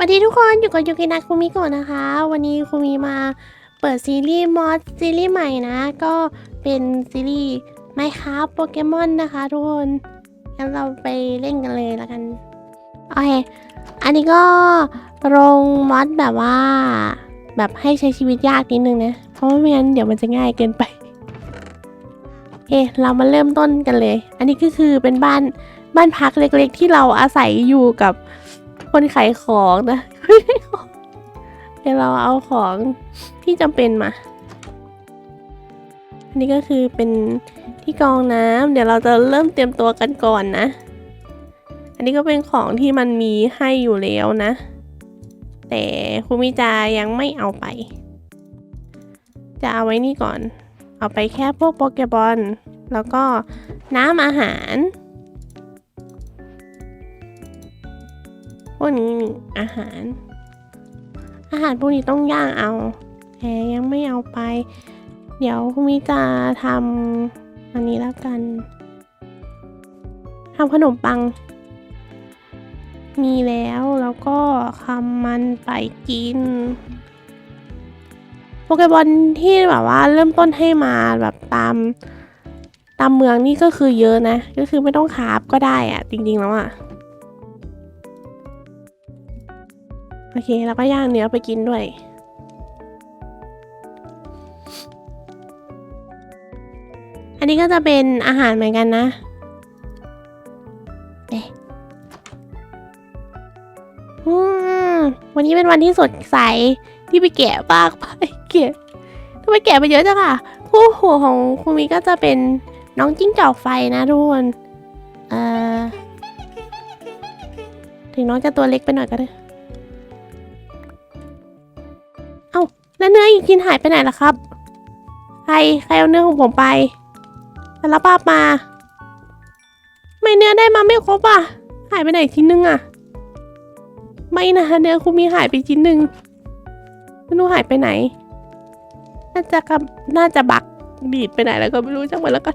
สวัสดีทุกคนอยู่กับยูกินาคุมิโกะนะคะ วันนี้คุมิมาเปิดซีรีส์มอสซีรีส์ใหม่นะ ก็เป็นซีรีส์ไมครับโปเกมอนนะคะทุกคนงั้นเราไปเล่นกันเลยแล้วกันโอเคอันนี้ก็ลงมอสแบบว่า แบบให้ใช้ชีวิตยากนิดนึงนะ เพราะว่าไม่งั้นเดี๋ยวมันจะง่ายเกินไปเอะเรามาเริ่มต้นกันเลย อันนี้ก็คือเป็นบ้านบ้านพักเล็กๆ ที่เราอาศัยอยู่กับ คนขายของนะเดี๋ยวเราเอาของที่จำเป็นมา อันนี้ก็คือเป็นที่กองน้ำเดี๋ยวเราจะเริ่มเตรียมตัวกันก่อนนะ อันนี้ก็เป็นของที่มันมีให้อยู่แล้วนะ แต่คุณมิจายังไม่เอาไป จะเอาไว้นี่ก่อน เอาไปแค่พวกโปเกบอลแล้วก็น้ำอาหาร พวกนี้นี่อาหาร อาหารพวกนี้ต้องย่างเอาแต่ยังไม่เอาไป เดี๋ยวคุณมิจะทำอันนี้แล้วกันทำขนมปัง มีแล้วแล้วก็คำมันไปกินโปเกบอลที่แบบว่าเริ่มต้นให้มาแบบตามตามเมืองนี่ก็คือเยอะนะ ก็คือไม่ต้องคาบก็ได้อะจริงๆแล้วอะ อเคแล้วก็ย่างเนื้อไปกินด้วย อันนี้ก็จะเป็นอาหารเหมือนกันนะเอ๊ะวันนี้เป็นวันที่สดใสที่ไปแกะบ้างไปแกะทำไมแกะไปเยอะจังอะคู่หูของคุณมีก็จะเป็นน้องจิ้งจอกไฟนะทุกคนเอ่อถึงน้องจะตัวเล็กไปหน่อยก็ได้ แล้วเนื้ออีกชิ้นหายไปไหนล่ะครับ ใครใครเอาเนื้อของผมไปแต่ละป้ามา ไม่เนื้อได้มาไม่ครบอะ หายไปไหนชิ้นนึงอะ ไม่นะเนื้อคุณมีหายไปชิ้นหนึ่งไม่รู้หายไปไหน น่าจะกับน่าจะบักดีดไปไหนแล้วก็ไม่รู้จังหวะแล้วก็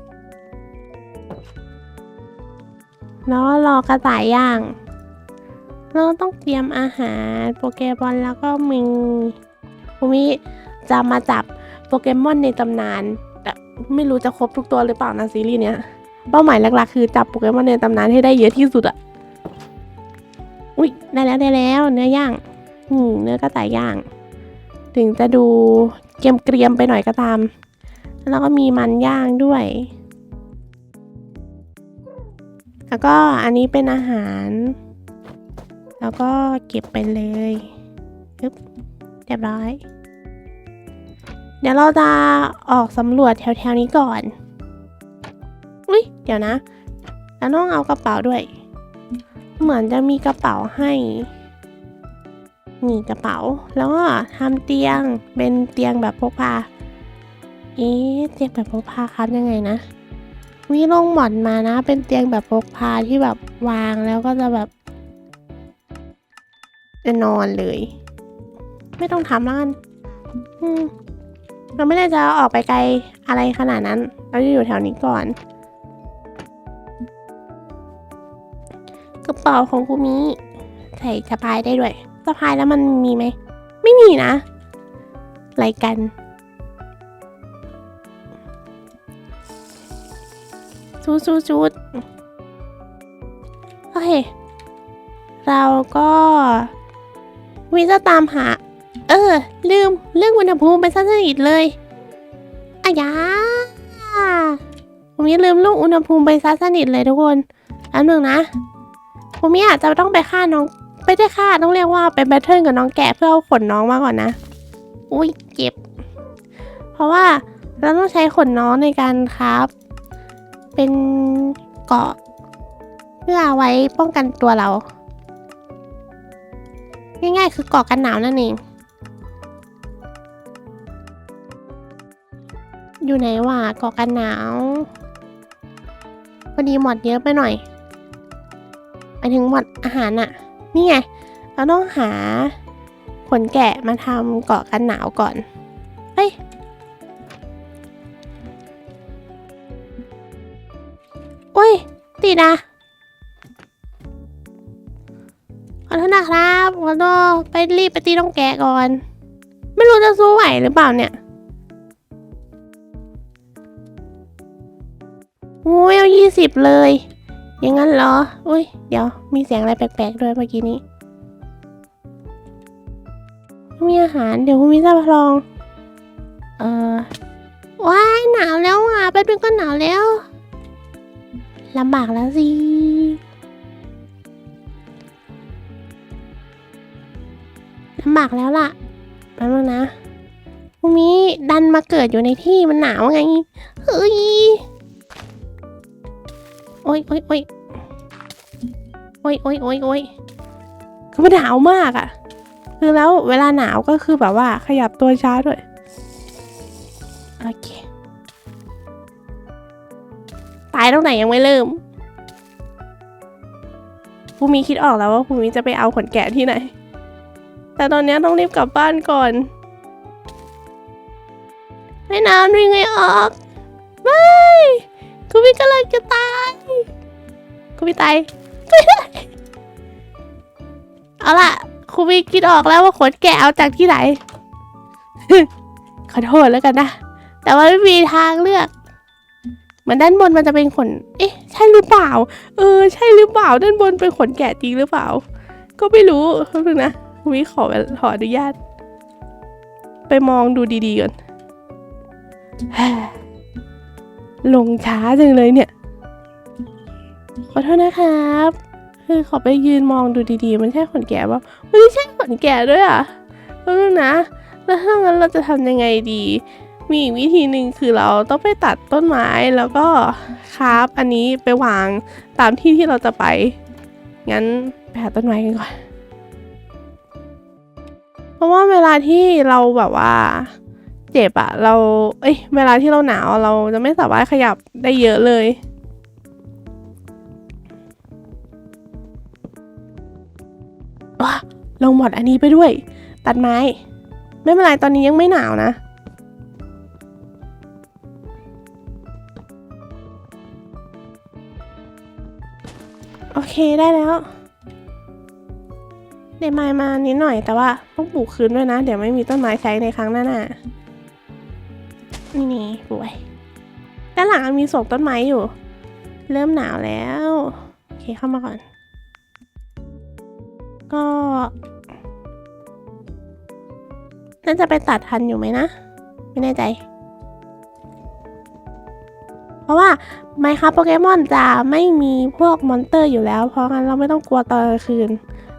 แล้วรอกระต่ายย่าง เราต้องเตรียมอาหารโปเกมอนแล้วก็มี ภูมิจะมาจับโปเกมอนในตำนาน แต่ไม่รู้จะครบทุกตัวหรือเปล่านะซีรีส์เนี้ย เป้าหมายหลักๆคือจับโปเกมอนในตำนานให้ได้เยอะที่สุดอะอุ้ยได้แล้วได้แล้ว เนื้อย่างอืมเนื้อกระต่ายย่าง ถึงจะดูเกรียมไปหน่อยก็ตาม แล้วก็มีมันย่างด้วย แล้วก็อันนี้เป็นอาหาร แล้วก็เก็บไปเลยปึ๊บเรียบร้อย เดี๋ยวเราจะออกสำรวจแถวๆนี้ก่อน อุ้ยเดี๋ยวนะ แล้วต้องเอากระเป๋าด้วย เหมือนจะมีกระเป๋าให้นี่กระเป๋า แล้วก็ทำเตียง เป็นเตียงแบบพกพา เอ๊ะเตียงแบบพกพาครับยังไงนะมีลงหมอนมานะ เป็นเตียงแบบพกพาที่แบบวางแล้วก็จะแบบจะนอนเลย ไม่ต้องทำแล้วกันอืม เราไม่ได้จะออกไปไกลอะไรขนาดนั้น เราจะอยู่แถวนี้ก่อน กระเป๋าของคูมิใส่สะพายได้ด้วยสะพายแล้วมันมีไหม ไม่มีนะอะไรกันซูดซูดซูดโอเค เราก็วิจะตามหา เออ ลืมเรื่องอุณหภูมิไปซะสนิทเลยอายาผมยังลืมเรื่องอุณหภูมิไปซะสนิทเลยทุกคนอันหนึ่งนะ ผมอาจจะต้องไปฆ่าน้องไม่ได้ฆ่าต้องเรียกว่าไปแบทเทิลกับน้องแกะเพื่อเอาขนน้องมาก่อนนะ อุ้ยเจ็บ เพราะว่าเราต้องใช้ขนน้องในการครับ เป็นเกาะ เพื่อเอาไว้ป้องกันตัวเรา ง่ายๆคือเกาะกันหนาวนั่นเอง อยู่ไหนวะเกาะกันหนาวพอดีหมดเยอะไปหน่อยไปถึงหมดอาหารอะนี่ไงเราต้องหาขนแกะมาทำเกาะกันหนาวก่อนเฮ้ยอุ้ยติดอะอโทษนะครับขอโทษไปรีบไปตีน้องแกะก่อน ไม่รู้จะสู้ไหวหรือเปล่าเนี่ย อ้ยเอายี่สิบเลย อย่างนั้นเหรอ อุ้ย เดี๋ยว มีเสียงอะไรแปลกๆด้วยเมื่อกี้นี้ มีอาหาร เดี๋ยวคุณมิจะลอง เออว้าย หนาวแล้วอะแป๊บนึงก็หนาวแล้วลำบากแล้วสิลำบากแล้วล่ะแป๊บนึงนะพรุ่งนี้ดันมาเกิดอยู่ในที่มันหนาวไง เฮ้ย โอ๊ยโอ๊ยโอ๊ยโอ๊ยโอ๊ยโอ๊ยโอ๊ยคือมันหนาวมากอะคือแล้วเวลาหนาวก็คือแบบว่าขยับตัวช้าด้วย โอเค ตายตรงไหนยังไม่เริ่มภูมิคิดออกแล้วว่าภูมิจะไปเอาขนแกะที่ไหน แต่ตอนนี้ต้องรีบกลับบ้านก่อนไม่น้ำวิ่งไม่ออกไม่ กูพี่กำลังจะตาย กูพี่ตายกูพี่ตาย เอาล่ะครูพี่คิดออกแล้วว่าขนแกะเอาจากที่ไหน ขอโทษแล้วกันนะ แต่ว่าไม่มีทางเลือก เหมือนด้านบนมันจะเป็นขน เอ๊ะ ใช่หรือเปล่า เออ ใช่หรือเปล่า ด้านบนเป็นขนแกะจริงหรือเปล่า ก็ไม่รู้แป๊บนึงนะวิขอขออนุญาต ไปมองดูดีๆก่อน ลงช้าจังเลยเนี่ย ขอโทษนะครับ คือขอไปยืนมองดูดีๆ มันใช่ขนแกะปะมันไม่ใช่ขนแกะด้วยอะแป๊บนึงนะ แล้วถ้างั้นเราจะทำยังไงดี มีอีกวิธีหนึ่งคือเราต้องไปตัดต้นไม้แล้วก็คราฟอันนี้ไปวางตามที่ที่เราจะไป งั้นไปหาต้นไม้กันก่อน เพราะว่าเวลาที่เราแบบว่า เจ็บอะเรา เอ้ย เวลาที่เราหนาวเราจะไม่สามารถขยับได้เยอะเลย ว้าลงหมดอันนี้ไปด้วย ตัดไม้ ไม่เป็นไรตอนนี้ยังไม่หนาวนะ โอเคได้แล้วได้ไม้มานิดหน่อยแต่ว่าต้องปลูกคืนด้วยนะ เดี๋ยวไม่มีต้นไม้ใช้ในครั้งหน้าน่ะ นี่นี่ปลูกไว้ด้านหลังมีส่งต้นไม้อยู่ เริ่มหนาวแล้ว โอเคเข้ามาก่อน ก็น่าจะไปตัดทันอยู่ไหมนะ ไม่แน่ใจ เพราะว่าไมครับโปเกมอนจะไม่มีพวกมอนเตอร์อยู่แล้ว เพราะงั้นเราไม่ต้องกลัวตอนกลางคืน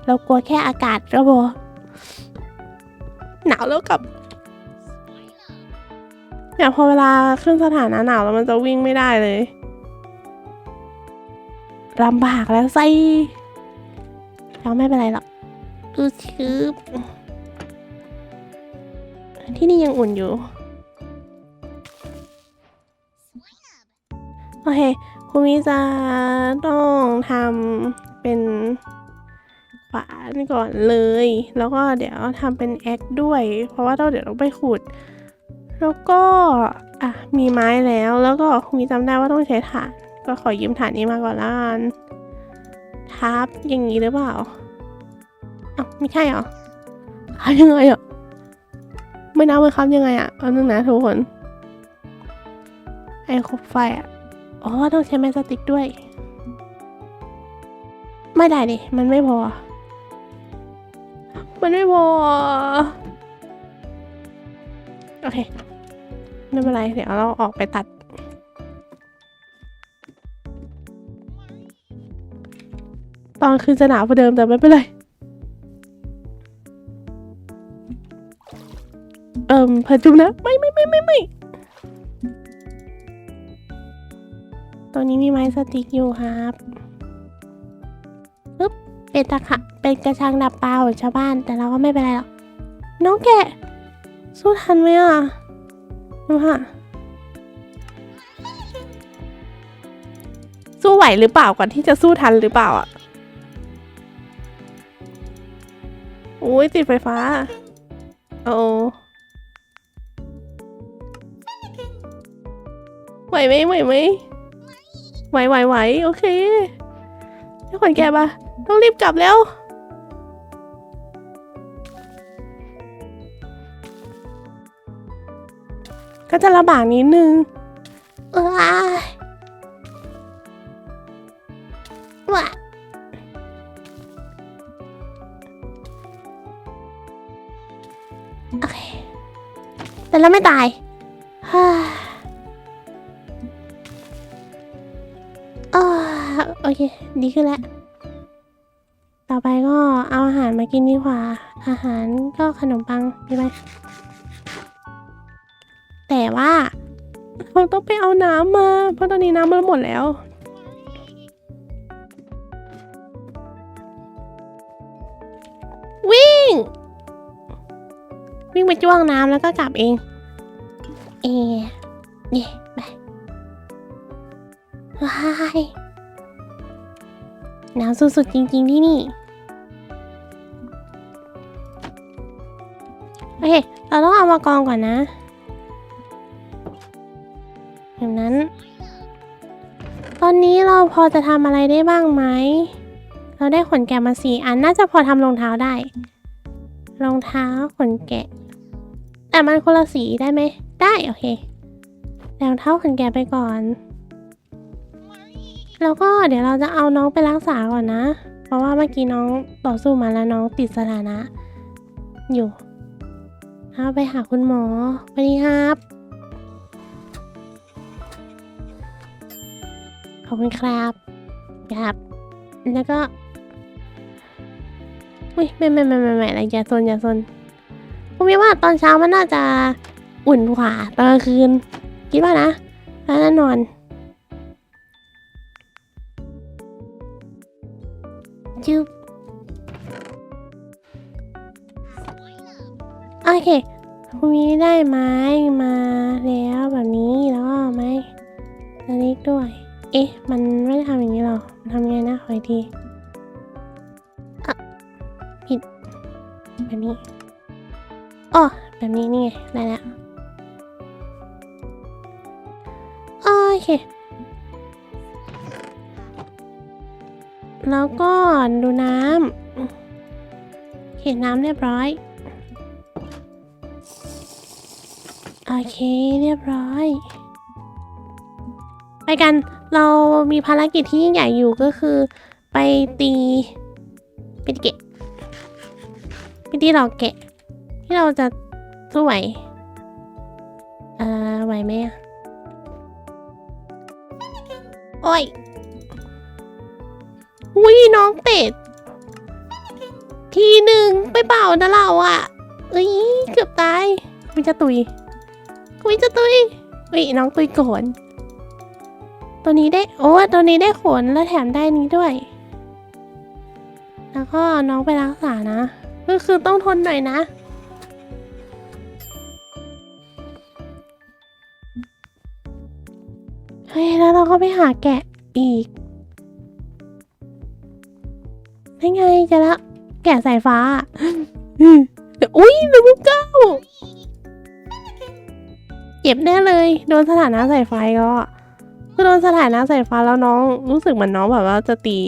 เรากลัวแค่อากาศก็พอหนาวแล้วกับ เนี่ยพอเวลาขึ้นสถานะหนาวแล้วมันจะวิ่งไม่ได้เลยลำบากแล้วไส้แล้วไม่เป็นไรหรอกดูชืบที่นี่ยังอุ่นอยู่ โอเคคุณมิจะต้องทำเป็นขวานก่อนเลย แล้วก็เดี๋ยวทำเป็นแอคด้วย เพราะว่าเราเดี๋ยวต้องไปขุด แล้วก็อะมีไม้แล้วแล้วก็มิจำได้ว่าต้องใช้ถ่าน ก็ขอยืมถ่านนี้มาก่อนละกันทับอย่างนี้หรือเปล่าอ้าวไม่ใช่เหรอทำยังไงอะไม่นับเลยครับยังไงอะเอาหนึ่งนะทุกคนไอ้คบไฟอะอ๋อต้องใช้แมสติกด้วย ไม่ได้ดิมันไม่พอ มันไม่พอ โอเค ไม่เป็นไร เดี๋ยวเราออกไปตัด ตอนคืนจะหนาวกว่าเดิมแต่ไม่เป็นไร เอิ่มเพิ่จุมนะ ไม่ไม่ไม่ไม่ไม่ตรงนี้มีไม้สติ๊กอยู่ครับปึ๊บเป็นตะขะเป็นกระชังดับปลาของชาวบ้าน แต่เราก็ไม่เป็นไรหรอก น้องแกะ สู้ทันไหมอะ ดูค่ะสู้ไหวหรือเปล่าก่อนที่จะสู้ทันหรือเปล่าอะอุ้ยติดไฟฟ้า โอ้ไหวไหมไหวไหมไหวไหวไหวโอเคเจ้าขวัญแกปะต้องรีบกลับแล้ว ก็จะลำบากนิดนึงเอ้ยว่ะโอเค แต่เราไม่ตายฮ่าอ้าโอเค ดีขึ้นแล้ว ต่อไปก็เอาอาหารมากินดีกว่า อาหารก็ขนมปังดีไหม เราต้องไปเอาน้ำมา เพราะตอนนี้น้ำมันหมดแล้ว วิ่ง วิ่งไปจ้วงน้ำแล้วก็กลับเอง เอเย่ไปว้ายหนาวสุดๆจริงๆที่นี่ โอเค เราต้องเอามากองก่อนนะ นั้น ตอนนี้เราพอจะทำอะไรได้บ้างไหม เราได้ขนแกะมาสี่อันน่าจะพอทำรองเท้าได้ รองเท้าขนแกะ แต่มันคนละสีได้ไหม ได้โอเคแต่รองเท้าขนแกะไปก่อน แล้วก็เดี๋ยวเราจะเอาน้องไปรักษาก่อนนะ เพราะว่าเมื่อกี้น้องต่อสู้มาแล้วน้องติดสถานะ อยู่เอาไปหาคุณหมอสวัสดีครับ อบคุณครับครับ แล้วก็อุ้ยไม่ไม่ไม่ไม่ไม่อะไรอย่าซนอย่าซนผมคิดว่าตอนเช้ามันน่าจะอุ่นกว่าตอนกลางคืน คิดว่านะแน่นอนจึ๊บโอเคพรุ่งนี้ได้ไม้ ทีอะผิดแบบนี้อ๋อแบบนี้นี่ไงได้แล้วโอเค แล้วก็ดูน้ำเห็นน้ำเรียบร้อย โอเคเรียบร้อยไปกันเรามีภารกิจที่ยิ่งใหญ่อยู่ก็คือ ไปตีไปตีเกะไปตีหลอกแกะ ที่เราจะสู้ไหวเอ่อไหวไหมอะโอ้ยอุ้ยน้องเป็ดทีหนึ่งไปเปล่านะเราอะเอ้ยเกือบตายวิจะตุยวิจะตุยวิน้องตุยก่อนตัวนี้ได้ โอ้ตัวนี้ได้ขนแล้วแถมได้นี้ด้วย แล้วก็น้องไปรักษานะ ก็คือต้องทนหน่อยนะ เฮ้ย แล้วเราก็ไปหาแกะอีกได้ไงจะละแกะสายฟ้า อุ้ยหนึ่งเก้า เจ็บแน่เลย โดนสถานะสายไฟก็คือโดนสถานะสายฟ้าแล้วน้องรู้สึกเหมือนน้องแบบว่าจะตี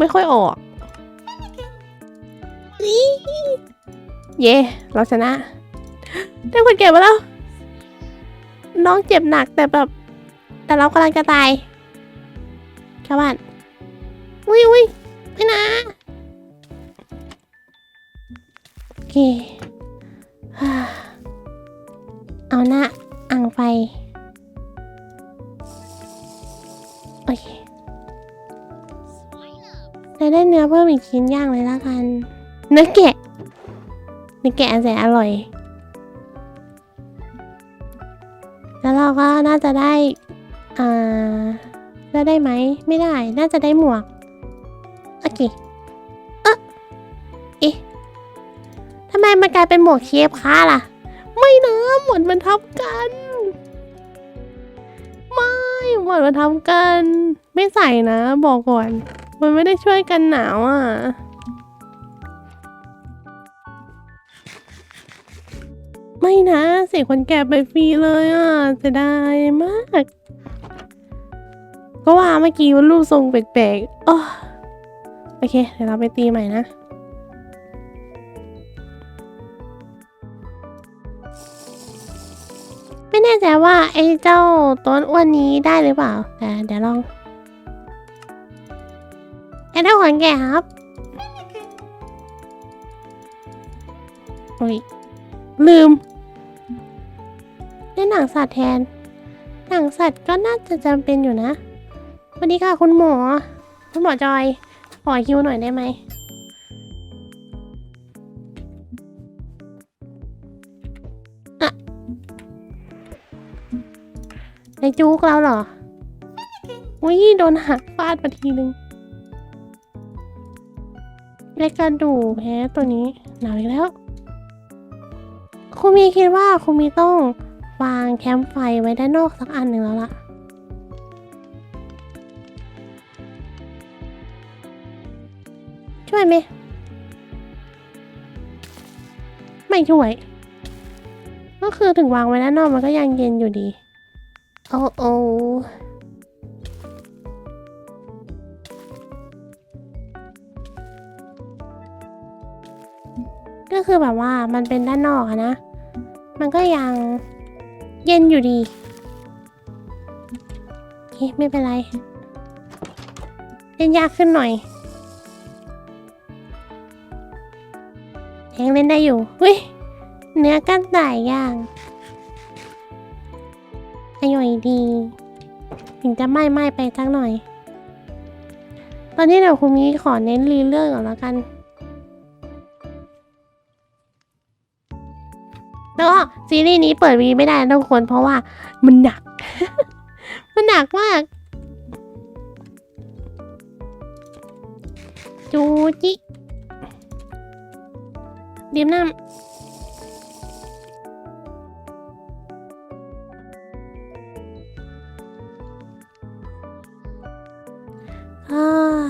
ไม่ค่อยออก เย่เราชนะได้คนเก็บมาแล้ว น้องเจ็บหนักแต่แบบ แต่เรากำลังจะตายชาวบ้านอุ้ยอุ้ยไม่นะโอเคเอาหน้าอ่างไฟโอเคจะได้เนื้อเพิ่มอีกชิ้นย่างเลยแล้วกัน เนื้อแกะเนื้อแกะแสนอร่อย แล้วเราก็น่าจะได้ อ่าได้ได้ไหม ไม่ได้ น่าจะได้หมวก โอเค เอะเอ๊ะทำไมมันกลายเป็นหมวกเชฟค้าล่ะ ไม่นะหมวดมันทับกัน ไม่หมวดมันทับกัน ไม่ใส่นะ บอกก่อน มันไม่ได้ช่วยกันหนาวอะ ไม่นะ เสียคนแก่ไปฟรีเลยอะเสียดายมาก ก็ว่าเมื่อกี้ว่ารูปทรงแปลกๆอ้โอเค เดี๋ยวเราไปตีใหม่นะ ไม่แน่ใจว่าไอ้เจ้าต้นอ้วนนี้ได้หรือเปล่า แต่เดี๋ยวลองไอ้เจ้าขนแก่ครับอุ้ยลืม เล่นหนังสัตว์แทน หนังสัตว์ก็น่าจะจำเป็นอยู่นะวัสดีค่ะคุณหมอ คุณหมอจอยขอคิวหน่อยได้ไหมอะในจุกเราเหรอ อุ้ยโดนหักฟาดมาทีนึงเล็กกระดูกแพ้ตัวนี้หนาวอีกแล้ว คุณมีคิดว่าคุณมีต้อง วางแคมป์ไฟไว้ด้านนอกสักอันหนึ่งแล้วล่ะ ช่วยไหม ไม่ช่วย ก็คือถึงวางไว้ด้านนอกมันก็ยังเย็นอยู่ดี โอ้โอก็คือแบบว่ามันเป็นด้านนอกอะนะ มันก็ยัง เย็นอยู่ดีโอเคไม่เป็นไร เล่นยากขึ้นหน่อยยังเล่นได้อยู่เฮ้ยเนื้อกั้นต่ายย่างอร่อยดี ถึงจะไหม้ไหม้ไปสักหน่อย ตอนนี้เดี๋ยวคุณมีขอเน้นรีเรื่องก่อนแล้วกัน แล้วก็ซีรีส์นี้เปิดวีไม่ได้ทุกคนเพราะว่ามันหนัก มันหนักมากจูจิดื่มน้ำอ่า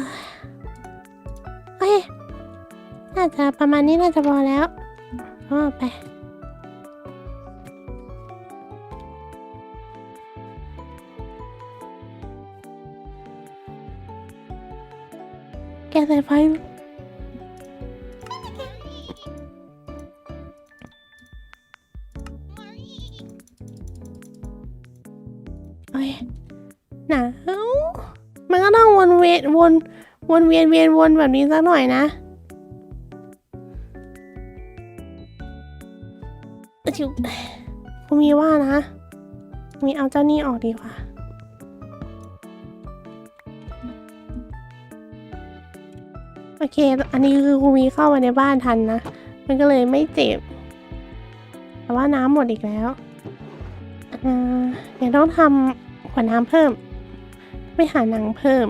โอเคน่าจะประมาณนี้น่าจะพอแล้วอ๋อไป สายไฟโอ้ยหนาวมันก็ต้องวนเวียนวนวนเวียนเวียนวนแบบนี้สักหน่อยนะชิวคุณมีว่านะ มีเอาเจ้านี่ออกดีกว่า อเค อันนี้คือครูมีเข้ามาในบ้านทันนะ มันก็เลยไม่เจ็บ แต่ว่าน้ำหมดอีกแล้วเดี๋ยวต้องทำขวดน้ำเพิ่ม ไปหาหนังเพิ่ม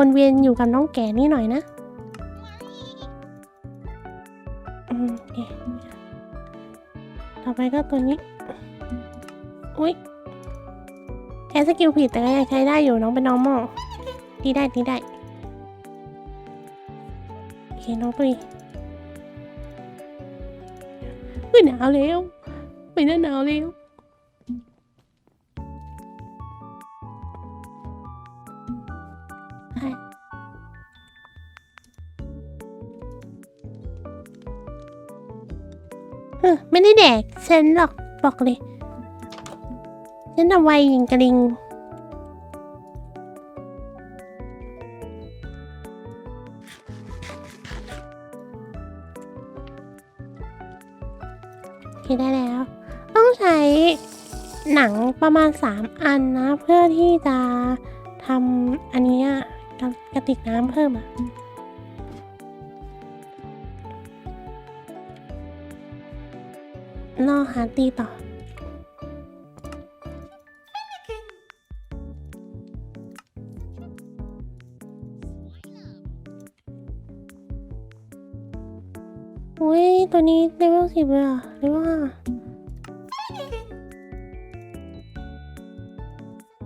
วนเวียนอยู่กับน้องแก่นี่หน่อยนะต่อไปก็ตัวนี้ อุ๊ยแค่สกิลผิดแต่ก็ยังใช้ได้อยู่น้องเป็น normal ดีได้ดีได้โอเคน้องตุยไม่หนาวแล้วไม่น่าหนาวแล้ว ไม่ได้แดกฉันหรอกบอกเลย ฉันทำไวยิงกระลิง โอเคได้แล้ว ต้องใช้หนังประมาณ 3 อันนะ เพื่อที่จะทำอันนี้กระติกน้ำเพิ่มอะ รอหาตีต่อ อุ้ย ตัวนี้เลเวลสิบเลยเหรอะหรือว่า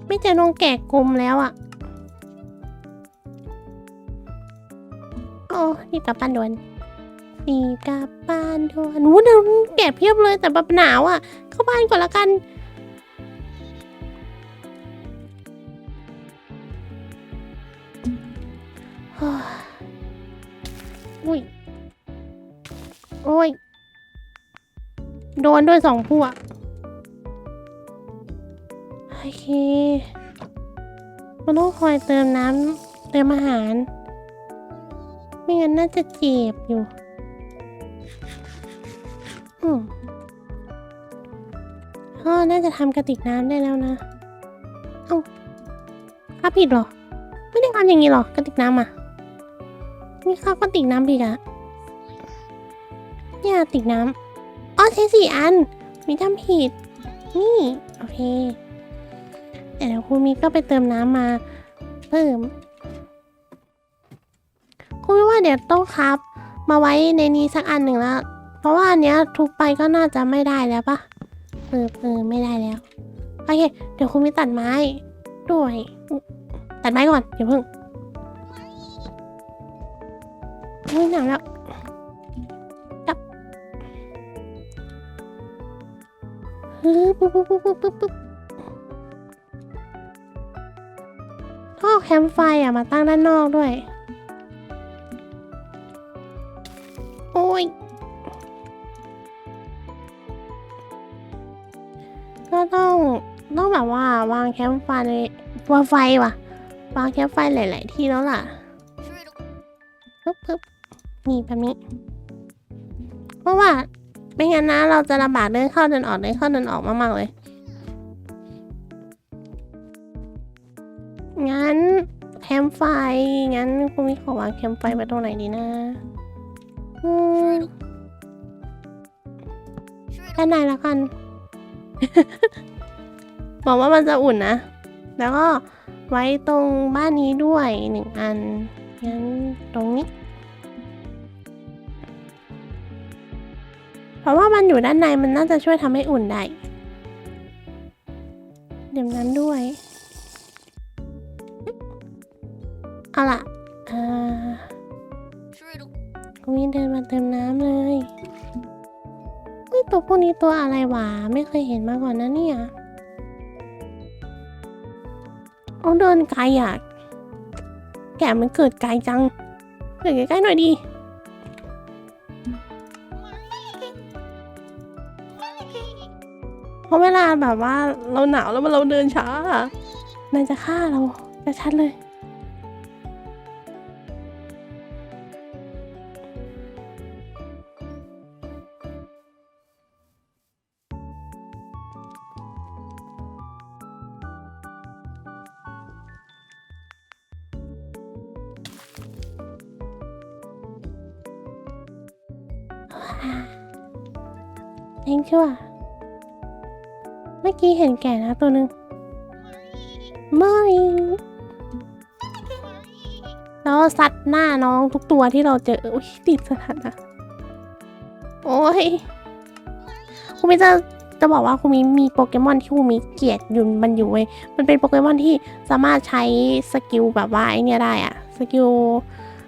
ไม่เจอน้องแก่กลมแล้วอะ โอ้ นี่กลับบ้านด่วน รีบกลับบ้านด่วนนู้นเดี๋ยวแกะเพียบเลยแต่แบบหนาวอะ เข้าบ้านก่อนละกันอุ้ย โอ้ย โดนด้วยสองพวกโอเคมันต้องคอยเติมน้ำเติมอาหาร ไม่งั้นน่าจะเจ็บอยู่ อืมก็น่าจะทำกระติกน้ำได้แล้วนะ เอ้าข้าผิดหรอ ไม่ได้ทำอย่างนี้หรอกระติกน้ำอะนี่ข้าวก็ติกน้ำอีกอะเนี่ยติกน้ำอ๋อใช้สี่อัน มีทำผิด นี่ โอเคแต่เดี๋ยวครูมีก็ไปเติมน้ำมา เพิ่มครูไม่ว่าเดี๋ยวต้องครับ มาไว้ในนี้สักอันหนึ่งแล้ว เพราะว่าอันเนี้ยทุบไปก็น่าจะไม่ได้แล้วปะเออเออไม่ได้แล้วโอเคเดี๋ยวครูมีตัดไม้ด้วยตัดไม้ก่อนอย่าเพิ่งอุ้ยหนาวแล้วจับฮึปุ๊บปุ๊บปุ๊บปุ๊บปุ๊บปุ๊บท่อแคมป์ไฟอะมาตั้งด้านนอกด้วย แคมป์ไฟเลยวางไฟว่ะวางแคมป์ไฟหลาย ๆ ที่แล้วล่ะปึ๊บปึ๊บนี่แบบนี้ เพราะว่าไม่งั้นนะเราจะลำบากเดินเข้าเดินออกเดินเข้าเดินออกมาก ๆ เลย งั้นแคมป์ไฟ งั้นคุณมิขอวางแคมป์ไฟไว้ตรงไหนดีนะอืมด้านในละกัน บอกว่ามันจะอุ่นนะ แล้วก็ไว้ตรงบ้านนี้ด้วยหนึ่งอัน งั้นตรงนี้ เพราะว่ามันอยู่ด้านในมันน่าจะช่วยทำให้อุ่นได้เดี๋ยวนั้นด้วย เอาล่ะอ่ากูมีเดินมาเติมน้ำเลยเฮ้ยตัวพวกนี้ตัวอะไรวะ ไม่เคยเห็นมาก่อนนะเนี่ย เอาเดินไกลอะ แกะมันเกิดไกลจังเกิดใกล้ๆหน่อยดีเพราะเวลาแบบว่าเราหนาวแล้วมันเราเดินช้าอะนายจะฆ่าเราจะชัดเลย เองชั่ว เมื่อกี้เห็นแก่นะตัวหนึ่งมอริงแล้วซัดหน้าน้องทุกตัวที่เราเจออุ้ยติดสถานะ โอ้ยคุณมิจะจะบอกว่าคุณมิมีโปเกมอนที่คุณมิเกลียดยู่มันอยู่เว้ยมันเป็นโปเกมอนที่สามารถใช้สกิลแบบว่าไอเนี่ยได้อะสกิล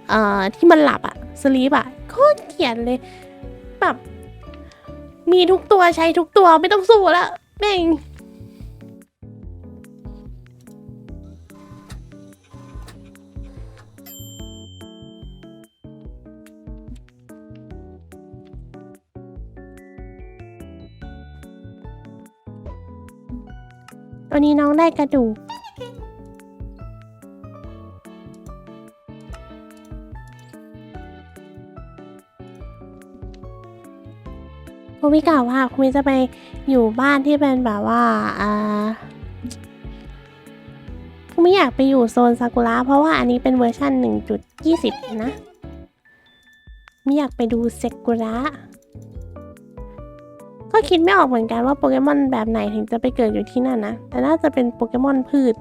เอ่อที่มันหลับอะสลีปอะโคตรเกลียดเลย มีทุกตัวใช้ทุกตัวไม่ต้องสู้ล้วแม่งวันนี้น้องได้กระดูก คุณมิกล่าวว่าคุณมิจะไปอยู่บ้านที่เป็นแบบว่าอ่าคุณมิอยากไปอยู่โซนซากุระเพราะว่าอันนี้เป็นเวอร์ชัน1.20 นะมิอยากไปดูเซกุระ ก็คิดไม่ออกเหมือนกันว่าโปเกมอนแบบไหนถึงจะไปเกิดอยู่ที่นั่นนะ แต่น่าจะเป็นโปเกมอนพืช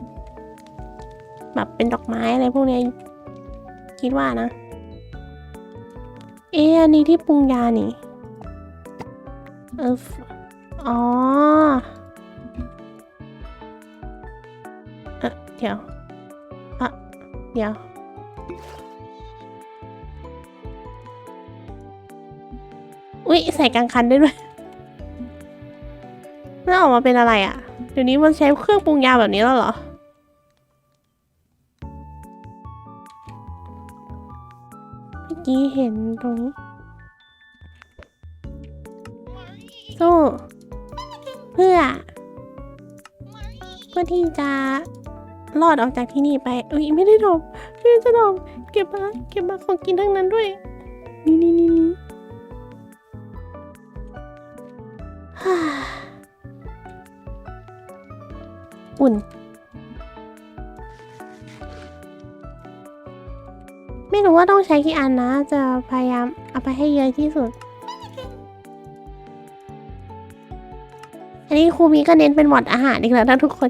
แบบเป็นดอกไม้อะไรพวกนี้ คิดว่านะ เอะอันนี้ที่ปรุงยานี่ เออฟอ๋อเออเดี๋ยวอะเดี๋ยวอุ๊ยใส่กลางคันได้ด้วยแล้วออกมาเป็นอะไรอะ่ะ เดี๋ยวนี้มันใช้เครื่องปรุงยาแบบนี้แล้วเหรอ เมื่อกี้เห็นตรงนี้ ที่จะรอดออกจากที่นี่ไป อุ้ยไม่ได้ดมไม่ได้จะดมเก็บมาเก็บมาของกินทั้งนั้นด้วย นี่นี่นี่นี่อุ่น ไม่รู้ว่าต้องใช้กี่อันนะ จะพยายามเอาไปให้เยอะที่สุด อันนี้ครูมีก็เน้นเป็นหมอดอาหารอีกแล้วนะทุกคน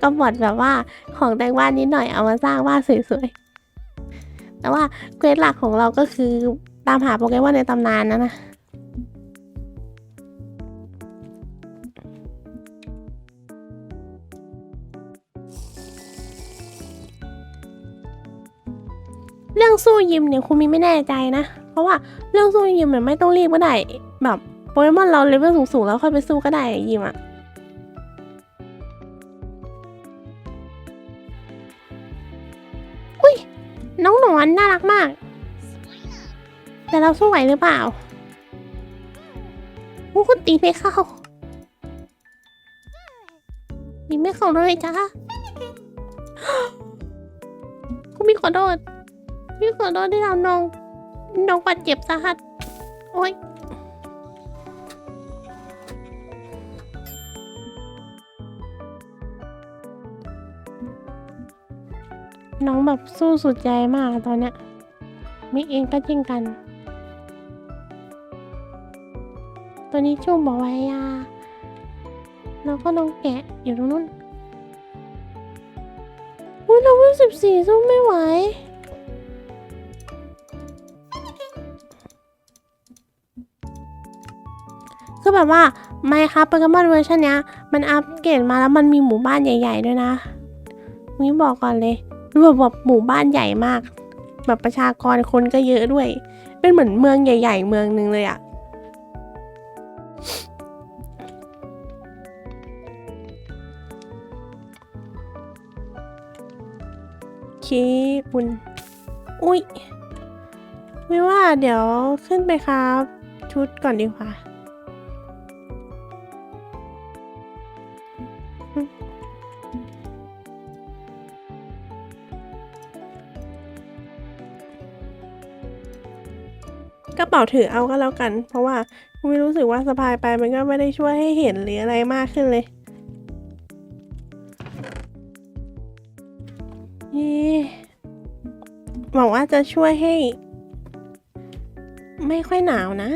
ก็หมอดแบบว่าของแต่งบ้านนิดหน่อยเอามาสร้างบ้านสวยๆ แต่ว่าเควสหลักของเราก็คือตามหาโปเกมอนในตำนานนะนะ เรื่องสู้ยิมเนี่ยครูมีไม่แน่ใจนะ เพราะว่าเรื่องสู้ยิมเนี่ยไม่ต้องรีบก็ได้แบบ ปเกมอนเราเลเวลสูงๆ แล้วค่อยไปสู้ก็ได้ยิมอะอุ้ย น้องหนอนน่ารักมาก แต่เราสู้ไหวหรือเปล่าอู้คุณตีไม่เข้าตีไม่เข้าเลยจ้าคุณมีขอโทษพี่ขอโทษที่ทำน้อง น้องบาดเจ็บสาหัส โอ๊ย น้องแบบสู้สุดใจมากตอนเนี้ยมิกเองก็จริงกัน ตัวนี้ชุ่มบอกไว้ยาแล้วก็น้องแกะอยู่ตรงนู้นอุ้ยเราเพิ่งสิบสี่สู้ไม่ไหวคือแบบว่าไม่ครับโปเกมอนเวอร์ชันเนี้ย มันอัปเกรดมาแล้วมันมีหมู่บ้านใหญ่ ๆ ด้วยนะนี่บอกก่อนเลย คือแบบแบบหมู่บ้านใหญ่มาก แบบประชากรคนก็เยอะด้วย เป็นเหมือนเมืองใหญ่ ๆ เมืองหนึ่งเลยอะโอเคคุณ อุ้ย ไม่ว่าเดี๋ยวขึ้นไปครับ ชุดก่อนดีกว่า ป๋าถือเอาก็แล้วกัน เพราะว่าไม่รู้สึกว่าสะพายไปมันก็ไม่ได้ช่วยให้เห็นหรืออะไรมากขึ้นเลยเอ๊ะหวังว่าจะช่วยให้ ไม่ค่อยหนาวนะ